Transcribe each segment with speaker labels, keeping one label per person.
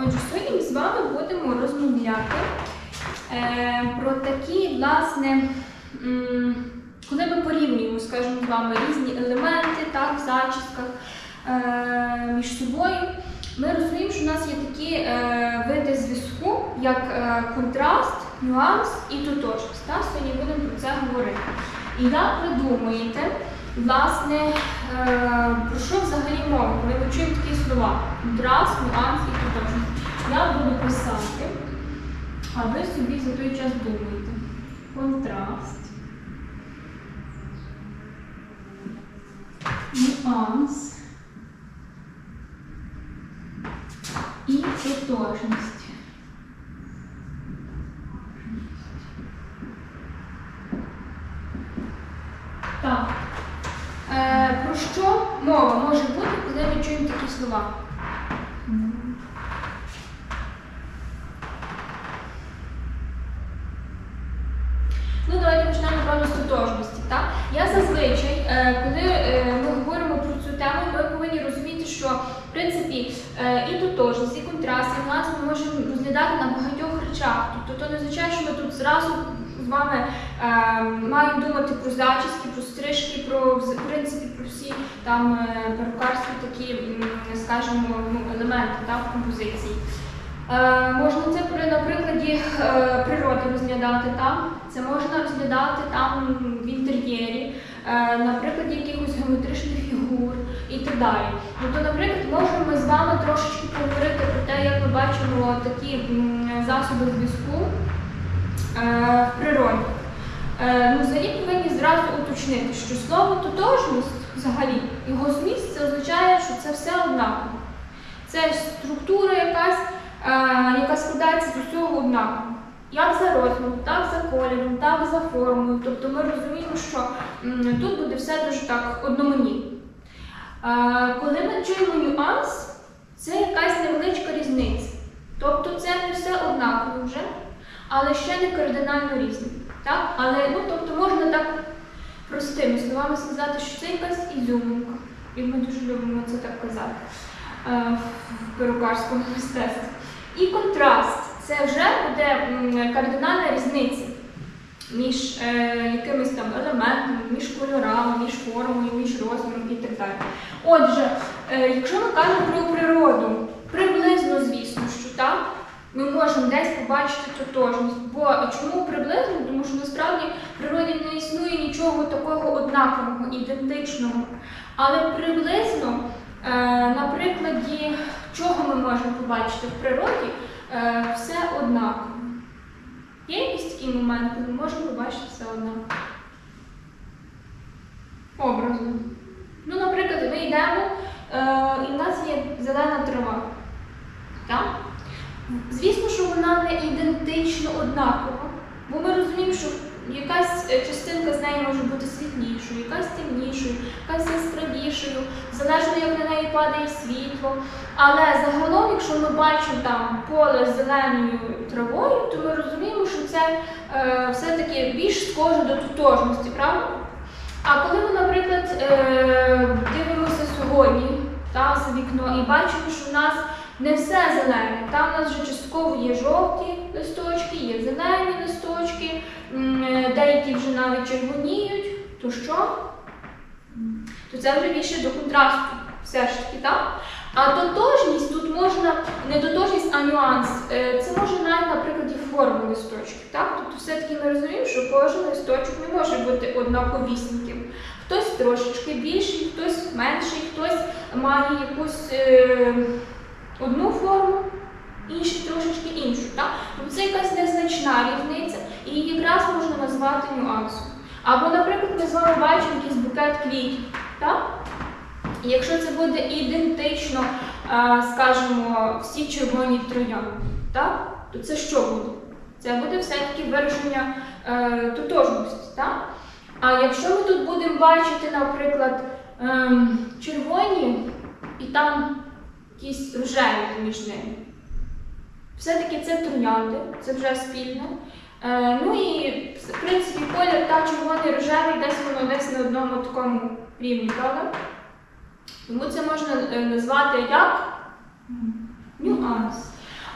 Speaker 1: Отже, сьогодні ми з вами будемо розмовляти е, про такі, власне, коли ми порівнюємо, скажімо, з вами різні елементи, так, в зачісках е, між собою, ми розуміємо, що у нас є такі е, види зв'язку, як контраст, нюанс і тотожність. Сьогодні будемо про це говорити. І як ви думаєте, власне, е, про що взагалі мова? Ми чуємо такі слова контраст, нюанс і тотожність. Я буду писати, а ви собі за той час думаєте. Контраст. Нюанс. І тотожність. Так. Е, про що мова може бути, коли ми чуємо такі слова? Ну, давайте почнемо напевно з тотожності. Так? Я зазвичай, е, коли е, ми говоримо про цю тему, ми повинні розуміти, що в принципі е, і тотожність, і контраст, і нюанс ми розглядати на багатьох речах. Тобто то не означає, що ми тут зразу з вами е, маємо думати про зачіски, про стрижки, про в принципі про всі там е, перукарські такі, скажімо, ну, елементи так, в композиції. Е, можна це при на прикладі е, природи розглядати там. Це можна розглядати там в інтер'єрі, е, на прикладі якихось геометричних фігур і так далі. Тобто, наприклад, можемо ми з вами трошечки поговорити про те, як ми бачимо такі засоби зв'язку е, в природі. Е, ну, взагалі повинні зразу уточнити, що слово тотожність взагалі, його зміст це означає, що це все однаково. Це структура якась, е, яка складається з усього однаково. Як за розміром, так за кольором, так за формою. Тобто ми розуміємо, що тут буде все дуже так одноманітно. Коли ми чуємо нюанс, це якась невеличка різниця. Тобто це не все однаково вже, але ще не кардинально різне. Так? Але ну, тобто можна так простими словами сказати, що це якась ізюминка. І ми дуже любимо це так казати е, в перукарському мистецтві. І контраст це вже буде кардинальна різниця між е, якимись там елементами, між кольорами, між формою, між розміром і так далі. Отже, е, якщо ми кажемо про природу, приблизно, звісно, що так, ми можемо десь побачити тотожність. Бо чому приблизно? Тому що насправді в природі не існує нічого такого однакового, ідентичного. Але приблизно, е, на прикладі чого ми можемо побачити в природі, е, все однаково. Є якийсь такий момент, коли ми можемо побачити все одно. Образно. Ну, наприклад, ми йдемо, е, і в нас є зелена трава. Так? Звісно, що вона не ідентично однакова, бо ми розуміємо, що якась е, частинка з неї може бути світлішою, якась темнішою, якась яскравішою, залежно як на неї падає світло. Але загалом, якщо ми бачимо там поле з зеленою травою, то ми розуміємо, що це е, все-таки більш схоже до тотожності, правда? А коли ми, наприклад, е, дивимося сьогодні та, за вікно і бачимо, що в нас не все зелене, там у нас вже частково є жовті листочки, є зелені листочки, е, деякі вже навіть червоніють, то що? То це вже більше до контрасту, все ж таки, так? А тотожність тут можна, не тотожність, а нюанс. Е, Це може навіть на прикладі форми листочків. Так? Тобто все-таки ми розуміємо, що кожен листочок не може бути однаковісненьким. Хтось трошечки більший, хтось менший, хтось має якусь е, одну форму, інший трошечки іншу. Так? Тобто це якась незначна різниця, і її якраз можна назвати нюансом. Або, наприклад, ми з вами бачимо якийсь букет квітів. Якщо це буде ідентично, скажімо, всі червоні так? то це що буде? Це буде все-таки вираження е, тотожності. Так? А якщо ми тут будемо бачити, наприклад, ем, червоні і там якісь рожеві між ними, все-таки це троянди, це вже спільне. Е, ну і в принципі колір та червоний рожевий десь воно десь на одному такому рівні, правда? Тому це можна е, назвати як нюанс.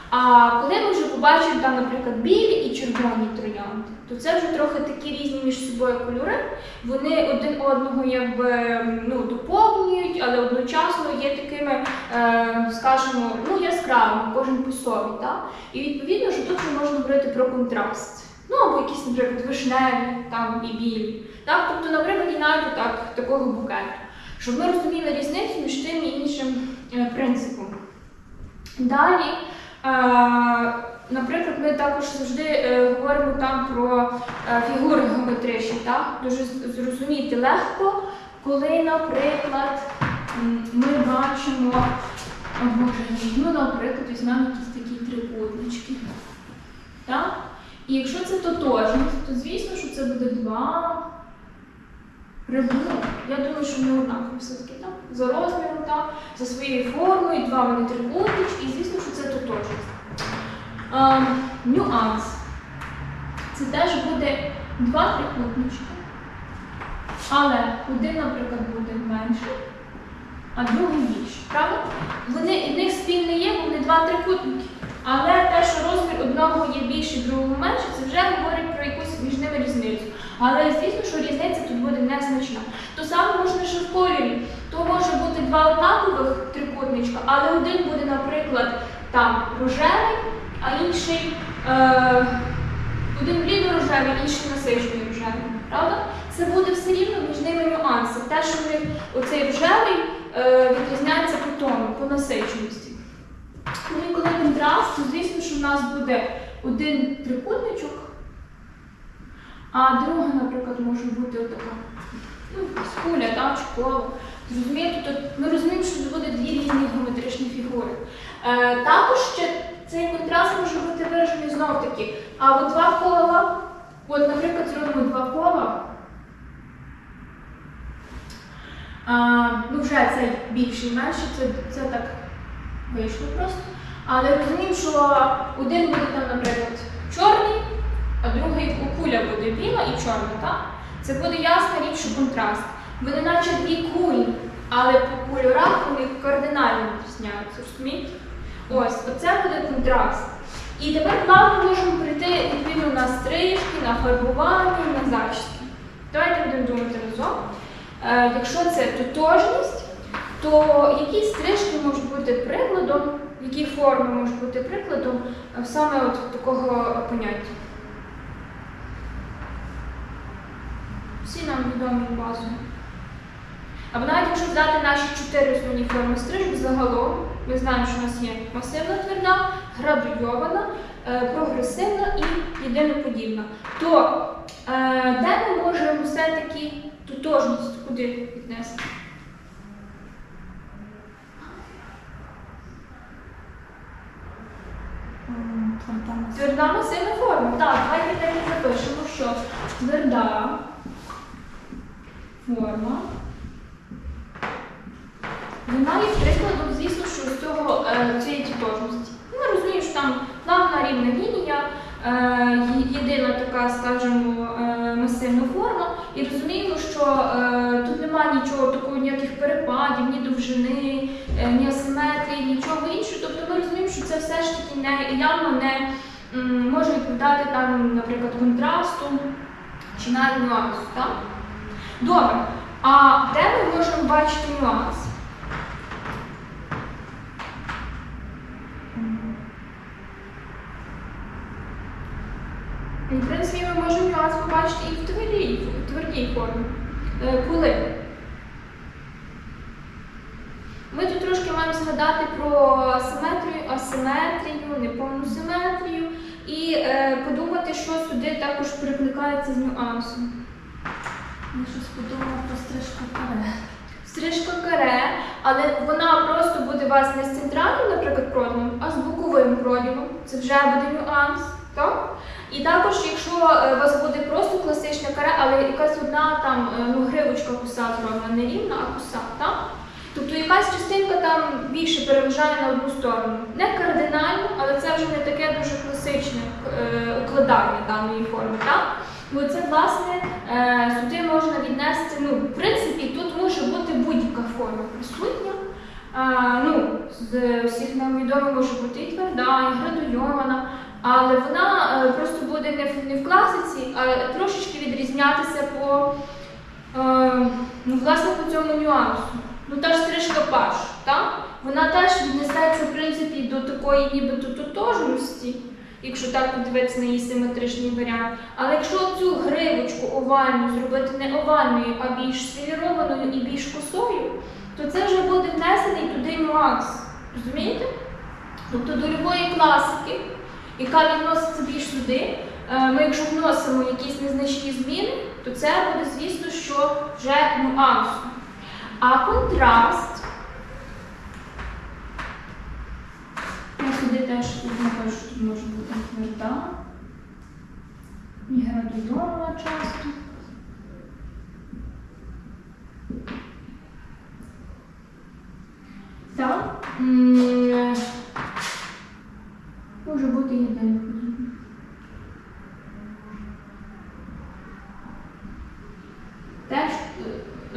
Speaker 1: А коли ми вже побачимо там, наприклад, білі і червоні троянди, то це вже трохи такі різні між собою кольори. Вони один одного якби ну, доповнюють, але одночасно є такими, е, скажімо, ну, яскравими, кожен по собі. Так? І відповідно, що тут вже можна говорити про контраст. Ну або якісь, наприклад, вишневі там і білі. Так? Тобто, наприклад, і навіть так, такого букету. Щоб ми розуміли різницю між тим і іншим е, принципом. Далі, е, наприклад, ми також завжди е, говоримо там про е, фігури геометричні. Так? Дуже зрозуміти легко, коли, наприклад, ми бачимо, о Боже ну, наприклад, візьмемо якісь такі трикутнички. Так? І якщо це тотожність, то звісно, що це буде два рибну. Я думаю, що вони однакові все-таки так. За розміром, так, за своєю формою, два вони трикутнички, і звісно, що це тотожність. Ем, нюанс. Це теж буде два трикутнички. Але один, наприклад, буде менший, а другий більший. Правда? Вони, в них спільне є, вони два трикутники. Але те, що розмір одного є більший, другого менший, це вже говорить про якусь між ними різницю. Але звісно, що різниця тут буде незначна. То саме можна ще в кольорі. То може бути два однакових трикутничка, але один буде, наприклад, там рожевий, а інший е, один блідо-рожевий, інший насичений рожевий. Правда? Це буде все рівно між ними нюанси. Те, що в них оцей рожевий е, відрізняється по тону, по насиченості. Ну і коли контраст, то звісно, що в нас буде один трикутничок, а друга, наприклад, може бути така ну, якась куля, чи коло. Зрозумієте, ми розуміємо, що це буде дві різні геометричні фігури. Е, також ще цей контраст може бути виражений знов таки. А от два кола, от, наприклад, зробимо два кола. А, ну, вже цей більший і менший, це, це так вийшло просто. Але розуміємо, що один буде там, наприклад, чорний, а другий куля буде біла і чорна, так? Це буде ясна річ, контраст. Вони наче дві кулі, але по кольорах вони кардинально відрізняються, розумієте? Ось, оце буде контраст. І тепер плавно можемо прийти відповідно на стрижки, на фарбування, на зачіски. Давайте будемо думати разом. Е, якщо це тотожність, то які стрижки можуть бути прикладом, які форми можуть бути прикладом е, саме от такого поняття? Всі нам відомі базові. Або навіть якщо взяти наші чотири основні форми стрижок загалом, ми знаємо, що у нас є масивна тверда, градуйована, е, прогресивна і єдиноподібна. То е, де ми можемо все-таки тотожність куди віднести? Тверда масивна форма. Так, давайте так запишемо, що тверда форма. Вона є прикладом, звісно, цього е, цієї тотожності. Ну, Ми розуміємо, що там плавна рівна лінія, е, єдина така, скажімо, е, масивна форма, і розуміємо, що тут немає нічого такого, ніяких перепадів, ні довжини, ні асиметрії, нічого іншого. Тобто ми розуміємо, що це все ж таки не явно не може відповідати там, наприклад, контрасту чи навіть нюансу. Так? Добре. А де ми можемо бачити нюанс? І, в принципі, ми можемо нюанс побачити і в твердій, в твердій формі. Е, Коли? Ми тут трошки маємо згадати про симетрію, асиметрію, неповну симетрію і е, подумати, що сюди також прикликається з нюансом.
Speaker 2: Я щось подумала про стрижку каре.
Speaker 1: Стрижка каре, але вона просто буде у вас не з центральним, наприклад, проділом, а з боковим проділом. Це вже буде нюанс. Так? І також, якщо е, у вас буде просто класичне каре, але якась одна там е, ну, гривочка коса зроблена, не рівна, а коса, так? Тобто якась частинка там більше переважає на одну сторону. Не кардинально, але це вже не таке дуже класичне е, укладання даної форми. Так? І оце, власне, сюди можна віднести, ну, в принципі, форма присутня. А, ну, з всіх нам відомо може бути і тверда, і градуйована, але вона е, просто буде не в, не в класиці, а трошечки відрізнятися по, е, ну, власне, по цьому нюансу. Ну, та ж стрижка паш, так? Вона теж віднесеться, в принципі, до такої нібито тотожності, якщо так подивитися на її симетричний варіант. Але якщо цю гривочку овальну зробити не овальною, а більш сферованою і більш косою, то це вже буде внесений туди нюанс. Розумієте? Тобто до любої класики, яка відноситься більш сюди, е, ми якщо вносимо якісь незначні зміни, то це буде, звісно, що вже нюансом. А контраст. Я сюди теж напишу, що тут може бути тверда. І градуйована часто. Так. м, Може бути єдине подібне. Теж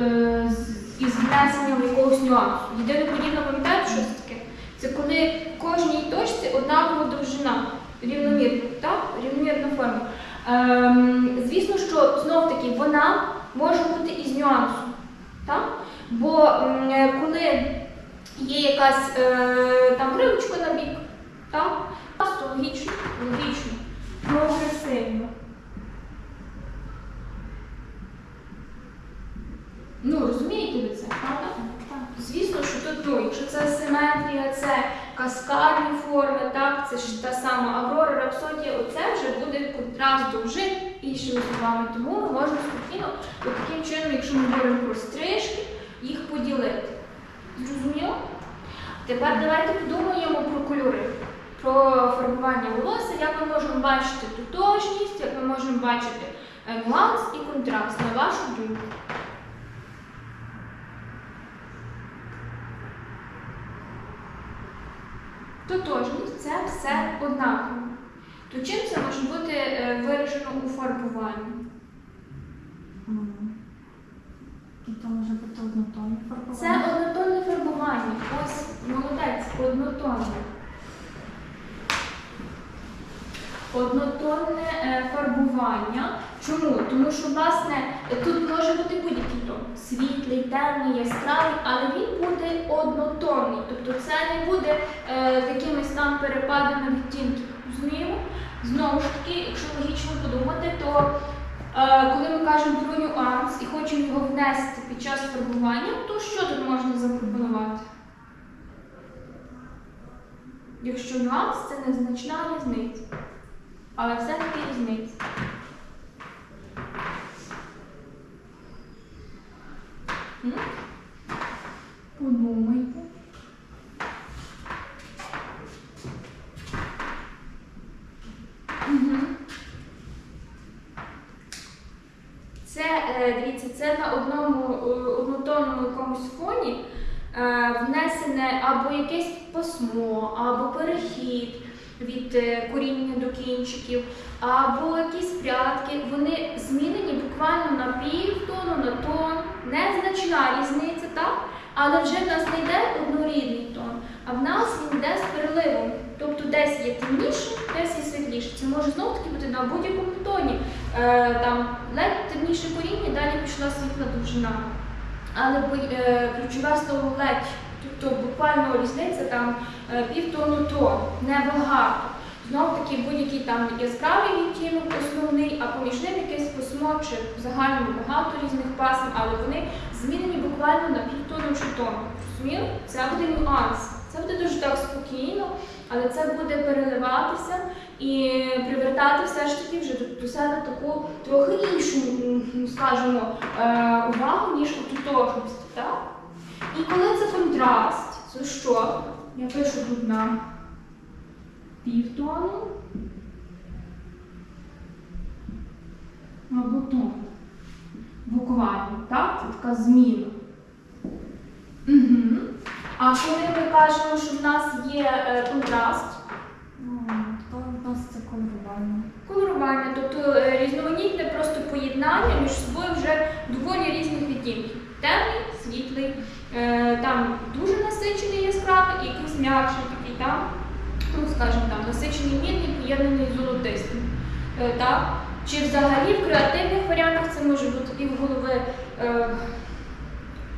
Speaker 1: е, із внесенням якогось нюансу. Єдине подібне, пам'ятаєте, що це таке? Це коли в кожній точці однакова довжина, рівномірна, так? Рівномірна форма. Ем, звісно, що знов таки вона може бути із нюансом. Так? Бо е, коли є якась е, там гривочка на бік, так? Логічно, логічно, прогресивно. Ну, розумієте ви це, правда?
Speaker 2: Так.
Speaker 1: Звісно, що тут, ну, якщо це симетрія, це каскадні форми, так, це ж та сама Аврора, Рапсодія, оце вже буде контраст довжин іншими словами. Тому ми можемо спокійно, от таким чином, якщо ми говоримо про стрижки, їх поділити. Зрозуміло? Тепер давайте подумаємо про кольори, про фарбування волосся, як ми можемо бачити тотожність, як ми можемо бачити нюанс і контраст, на вашу думку. Тотожність це все однаково. То чим це може бути е, виражено у фарбуванні?
Speaker 2: Це може бути однотонне фарбування.
Speaker 1: Це однотонне фарбування. Ось молодець, однотонне. Однотонне е, фарбування. Чому? Тому що, власне, тут може бути будь-який тон. Світлий, темний, яскравий, але він буде однотонний. Тобто це не буде е, якимись там перепадами відтінків. Розуміємо? Знову ж таки, якщо логічно подумати, то Е, Коли ми кажемо про нюанс і хочемо його внести під час фарбування, то що тут можна запропонувати? Якщо нюанс це незначна різниця. Але все-таки різниця. Подумайте. Це е, дивіться, це на одному е, однотонному якомусь фоні е, внесене або якесь пасмо, або перехід від е, коріння до кінчиків, або якісь прядки. Вони змінені буквально на півтону, на тон. Незначна різниця, так? Але вже в нас не йде однорідний тон, а в нас він йде з переливом. Тобто десь є темніше, десь є світліше. Це може знову таки бути на будь-якому тоні. Е, там ледь темніше коріння, далі пішла світла довжина. Але е, ключове слово ледь, тобто буквально різниця там е, півтону тон, небагато. Знов таки будь-який там яскравий відтінок основний, а поміж ним якесь письмо чи в загальному багато різних пасм, але вони змінені буквально на півтону чи тону. Розуміли? Це буде нюанс. Це буде дуже так спокійно, але це буде переливатися і привертати все ж таки вже до, себе таку трохи іншу, скажімо, е, увагу, ніж у. Так? І коли це контраст, це що? Я пишу тут на півтону або тон. Буквально, так? Це така зміна. Угу. А коли ми кажемо, що в нас є е, контраст,
Speaker 2: То у нас це колорування.
Speaker 1: Колорування, тобто е, різноманітне просто поєднання між собою вже доволі різних відтінків. Темний, світлий, там дуже насичений яскравий і якийсь м'якший такий, там, ну, скажімо, там, насичений мідний, поєднаний з золотистим. Е, так? Чи взагалі в креативних варіантах це може бути півголови е,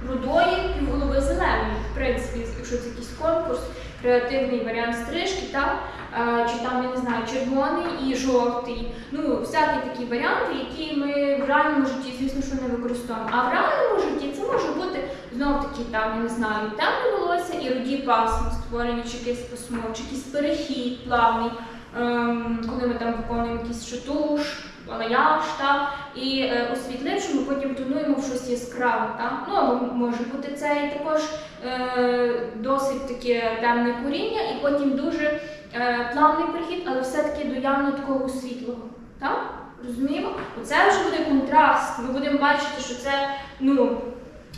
Speaker 1: рудої, півголови зеленої. В принципі, якщо це якийсь конкурс, креативний варіант стрижки, так? Е, чи там, я не знаю, червоний і жовтий. Ну, всякі такі варіанти, які ми в реальному житті, звісно, що не використовуємо. А в реальному житті це може бути знов таки там, я не знаю, темне волосся і руді пасми, створені чи якесь пасмо, чи якийсь перехід плавний, ем, коли ми там виконуємо якийсь шатуш, алаяж, та, і е, освітливши, ми потім тонуємо в щось яскраве. Та? Ну, або може бути це і також е, досить таке темне коріння, і потім дуже е, плавний перехід, але все-таки до явно такого світлого. Так? Розуміємо? Оце вже буде контраст. Ми будемо бачити, що це ну,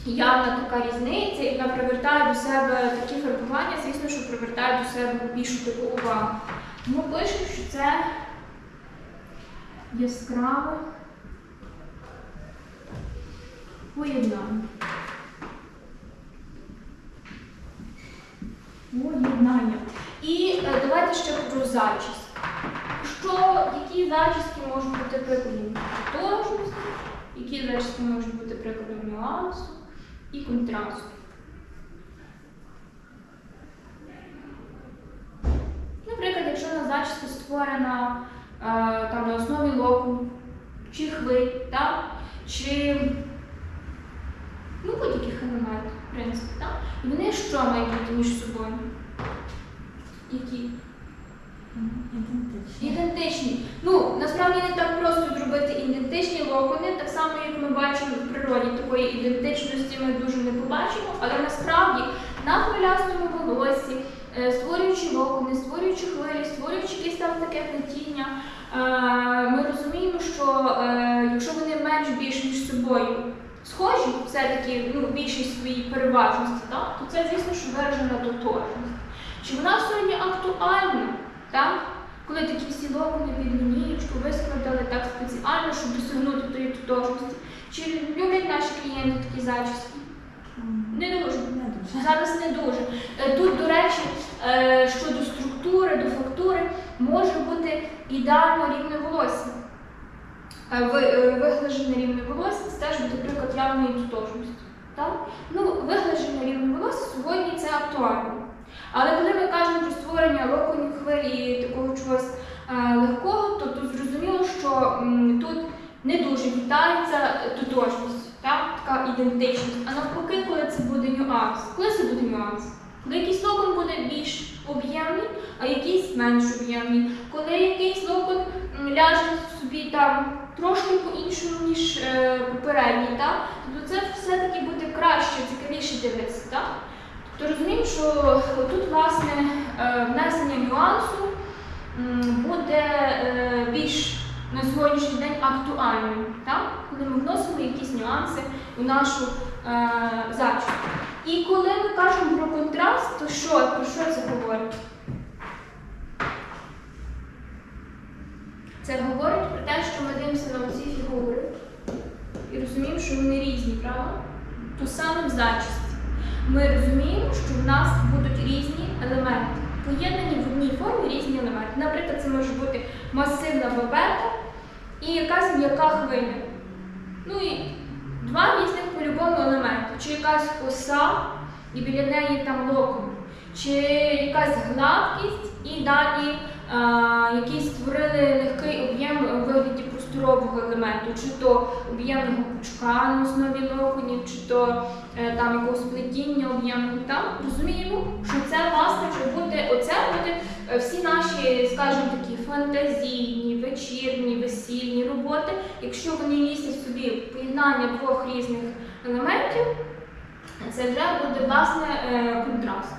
Speaker 1: явна така різниця, яка привертає до себе такі фарбування, звісно, що привертає до себе більшу таку увагу. Тому пишемо, що це яскраве поєднання. Поєднання. І е, давайте ще про зачіс. Що, які зачіски можуть бути прикладом тотожності, які зачіски можуть бути прикладом нюансу і контрасту. Наприклад, якщо на зачіска створена е, там на основі локу, чи хвиль, так? чи ну, будь-яких елементів, в принципі, так? І вони що мають між собою? Які?
Speaker 2: Ідентичні.
Speaker 1: Ідентичні. Ну, насправді не так просто зробити ідентичні локони, так само, як ми бачимо в природі, такої ідентичності ми дуже не побачимо, але насправді на хвилястому волосі, е, створюючи локони, створюючи хвилі, створюючи якесь там таке плетіння, е, ми розуміємо, що е, якщо вони менш-більш між собою схожі, все-таки ну, в більшій своїй переважності, так, то це, звісно, що виражена тотожність. Чи вона сьогодні актуальна? Так? Коли такі всі локони під лінієчку вискладали так спеціально, щоб досягнути тої тотожності. Чи люблять наші клієнти такі зачіски? Не дуже.
Speaker 2: Не дуже.
Speaker 1: Зараз не дуже. Е, Тут, до речі, е, щодо структури, до фактури, може бути ідеально рівне волосся. Е, ви- Виглажене рівне волосся це теж буде приклад явної тотожності. Ну, виглажене рівне волосся сьогодні це актуально. Але коли ми кажемо про створення локонів хвилі такого чогось е, легкого, то тут зрозуміло, що тут не дуже вітається тотожність, так? така ідентичність. А навпаки, коли це буде нюанс. Коли це буде нюанс? Коли якийсь локон буде більш об'ємний, а якийсь менш об'ємний. Коли якийсь локон ляже собі там трошки по-іншому, ніж е, попередній, так? то це все-таки буде краще, цікавіше дивитися. Так? Тобто розуміємо, що тут власне е, внесення нюансу буде е, більш на сьогоднішній день актуальним, так? коли ми вносимо якісь нюанси у нашу е, зачіску. І коли ми кажемо про контраст, то що, про що це говорить? Це говорить про те, що ми дивимося на ці фігури і розуміємо, що вони різні, правда? То саме в зачісті. Ми розуміємо, що в нас будуть різні елементи, поєднані в одній формі різні елементи. Наприклад, це може бути масивна бабета і якась м'яка хвиля. Ну і два різних по-любому елементи. Чи якась коса, і біля неї там локон, чи якась гладкість, і далі а, якийсь створили легкий об'єм у вигляді просторового елементу, чи то об'ємного пучка на основі локонів, чи то е, там якогось плетіння об'ємного. Там розуміємо, що це власне вже буде оце буде е, всі наші, скажімо такі, фантазійні, вечірні, весільні роботи, якщо вони містять собі поєднання двох різних елементів, це вже буде власне е, контраст.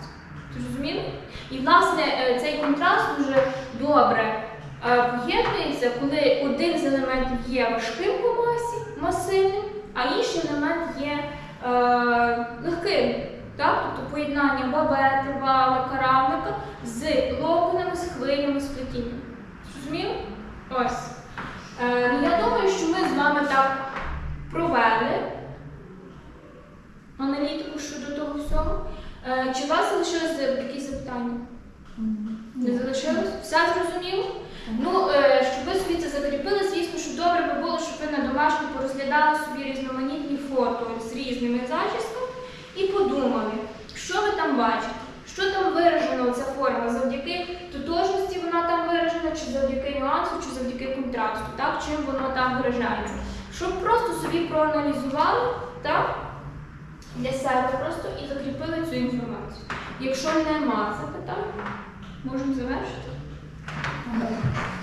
Speaker 1: Зрозуміло? І власне цей контраст дуже добре е, поєднується, коли один з елементів є важким по масі, масивним, а інший елемент є е, легким. Так? Тобто поєднання бабети, валика, равлика з локонами, з хвилями, з плетінням. Зрозуміло? Ось. Е, ну, я думаю, що ми з вами так провели аналітику щодо того, питання?
Speaker 2: Мгм.
Speaker 1: Не залишилось? Все зрозуміло? Ну, е, щоб ви собі це закріпили, звісно, що добре би було, щоб ви на домашньому порозглядали собі різноманітні фото з різними зачісками і подумали, що ви там бачите, що там виражено ця форма, завдяки тотожності вона там виражена, чи завдяки нюансу, чи завдяки контрасту, так, чим воно там виражається. Щоб просто собі проаналізували, так, для себе просто і закріпили цю інформацію. Якщо нема запитань, можемо завершити.
Speaker 2: もう。